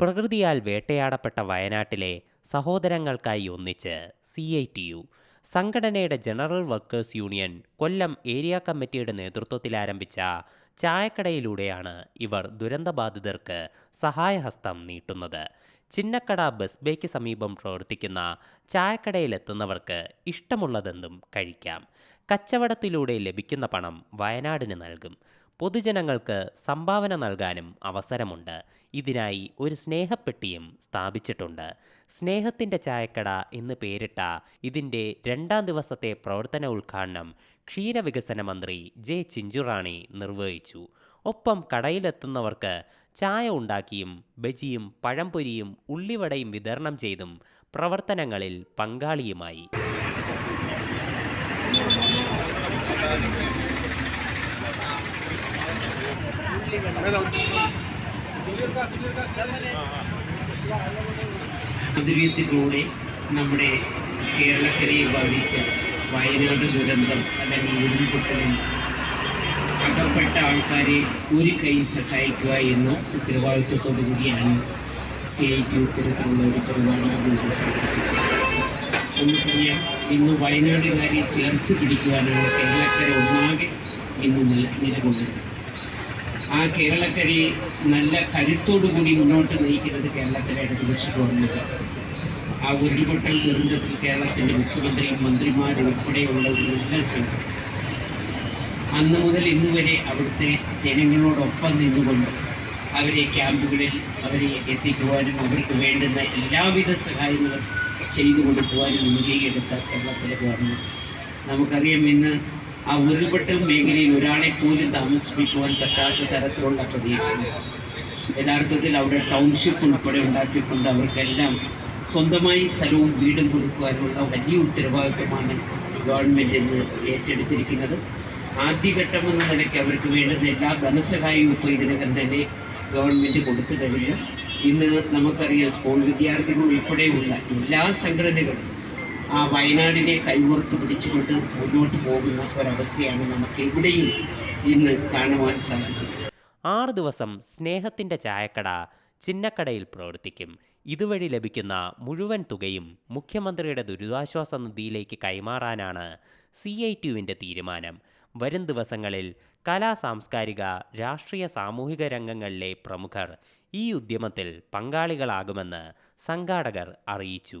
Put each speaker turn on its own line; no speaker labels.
പ്രകൃതിയാൽ വേട്ടയാടപ്പെട്ട വയനാട്ടിലെ സഹോദരങ്ങൾക്കായി ഒന്നിച്ച് സി ഐ ടി യു. സംഘടനയുടെ general workers union Kollam area കമ്മിറ്റിയുടെ നേതൃത്വത്തിൽ ആരംഭിച്ച ചായക്കടയിലൂടെയാണ് ഇവർ ദുരന്തബാധിതർക്ക് സഹായഹസ്തം നീട്ടുന്നത്. ചിന്നക്കട ബസ് ബേക്ക് സമീപം പ്രവർത്തിക്കുന്ന ചായക്കടയിലെത്തുന്നവർക്ക് ഇഷ്ടമുള്ളതെന്തും കഴിക്കാം. കച്ചവടത്തിലൂടെ ലഭിക്കുന്ന പണം വയനാടിന് നൽകും. പൊതുജനങ്ങൾക്ക് സംഭാവന നൽകാനും അവസരമുണ്ട്. ഇതിനായി ഒരു സ്നേഹപ്പെട്ടിയും സ്ഥാപിച്ചിട്ടുണ്ട്. സ്നേഹത്തിന്റെ ചായക്കട എന്ന് പേരിട്ട ഇതിന്റെ രണ്ടാം ദിവസത്തെ പ്രവർത്തന ഉദ്ഘാടനം ക്ഷീരവികസന മന്ത്രി ജെ ചിഞ്ചുറാണി നിർവഹിച്ചു. ഒപ്പം കടയിലെത്തുന്നവർക്ക് ചായ ഉണ്ടാക്കിയും ബജിയും പഴംപൊരിയും ഉള്ളിവടയും വിതരണം ചെയ്തും പ്രവർത്തനങ്ങളിൽ പങ്കാളിയുമായി.
മാധുര്യത്തിലൂടെ നമ്മുടെ കേരളക്കരയെ ബാധിച്ച വയനാട് ദുരന്തം അല്ലെങ്കിൽ ഉരുൾപൊട്ടലും അകപ്പെട്ട ആൾക്കാരെ ഒരു കൈ സഹായിക്കുക എന്ന ഉത്തരവാദിത്വത്തോടു കൂടിയാണ് സി ഐ ടി ഇത്തരത്തിലുള്ള ഒരു പരിപാടി മുന്നോട്ട് സംഘടിപ്പിച്ചത്. നമുക്കറിയാം ഇന്ന് വയനാടുകാരെ ചേർത്ത് പിടിക്കുവാനാണ് കേരളക്കര ഒന്നാകെ ഇന്ന് നില നിലകൊള്ളുന്നത് ആ കേരളക്കരി നല്ല കരുത്തോടു കൂടി മുന്നോട്ട് നയിക്കുന്നത് കേരളത്തിലെ ഇടതുപക്ഷ ഗവൺമെന്റ് ആ ഉരുൾപൊട്ടൽ ദുരന്തത്തിൽ കേരളത്തിന്റെ മുഖ്യമന്ത്രിയും മന്ത്രിമാരും ഉൾപ്പെടെയുള്ള ഒരു നല്ല സംഘം. അന്ന് മുതൽ ഇന്ന് വരെ അവിടുത്തെ ജനങ്ങളോടൊപ്പം നിന്നുകൊണ്ട് അവരെ ക്യാമ്പുകളിൽ അവരെ എത്തിക്കുവാനും അവർക്ക് വേണ്ടുന്ന എല്ലാവിധ സഹായങ്ങളും ചെയ്തു കൊടുക്കുവാനും മുൻകൈയെടുത്ത കേരളത്തിലെ ഗവൺമെന്റ്. നമുക്കറിയാം ഇന്ന് ആ ഉരുൾപൊട്ടൽ മേഖലയിൽ ഒരാളെ പോലും താമസിപ്പിക്കുവാൻ പറ്റാത്ത തരത്തിലുള്ള പ്രദേശങ്ങൾ. യഥാർത്ഥത്തിൽ അവിടെ ടൗൺഷിപ്പ് ഉൾപ്പെടെ ഉണ്ടാക്കിക്കൊണ്ട് അവർക്കെല്ലാം സ്വന്തമായി സ്ഥലവും വീടും കൊടുക്കുവാനുള്ള വലിയ ഉത്തരവാദിത്വമാണ് ഗവൺമെന്റ് ഇന്ന് ഏറ്റെടുത്തിരിക്കുന്നത്. ആദ്യഘട്ടം എന്ന നിലയ്ക്ക് അവർക്ക് വേണ്ടുന്ന എല്ലാ ധനസഹായവും ഇപ്പോൾ ഇതിനകം തന്നെ ഗവൺമെന്റ് കൊടുത്തു കഴിഞ്ഞു. ഇന്ന് നമുക്കറിയാം സ്കൂൾ വിദ്യാർത്ഥികൾ ഉൾപ്പെടെയുള്ള എല്ലാ സംഘടനകളും ആ വയനാടിനെ കൈകോർത്ത് പിടിച്ചുകൊണ്ട് മുന്നോട്ട് പോകുന്ന ഒരവസ്ഥയാണ് നമുക്ക് എവിടെയും ഇന്ന് കാണുവാൻ സാധിക്കുന്നത്.
ആറ് ദിവസം സ്നേഹത്തിന്റെ ചായക്കട ചിന്നക്കടയിൽ പ്രവർത്തിക്കും. ഇതുവഴി ലഭിക്കുന്ന മുഴുവൻ തുകയും മുഖ്യമന്ത്രിയുടെ ദുരിതാശ്വാസ നിധിയിലേക്ക് കൈമാറാനാണ് സി ഐ ടിയുവിന്റെ തീരുമാനം. വരും ദിവസങ്ങളിൽ കലാ സാംസ്കാരിക രാഷ്ട്രീയ സാമൂഹിക രംഗങ്ങളിലെ പ്രമുഖർ ഈ ഉദ്യമത്തിൽ പങ്കാളികളാകുമെന്ന് സംഘാടകർ അറിയിച്ചു.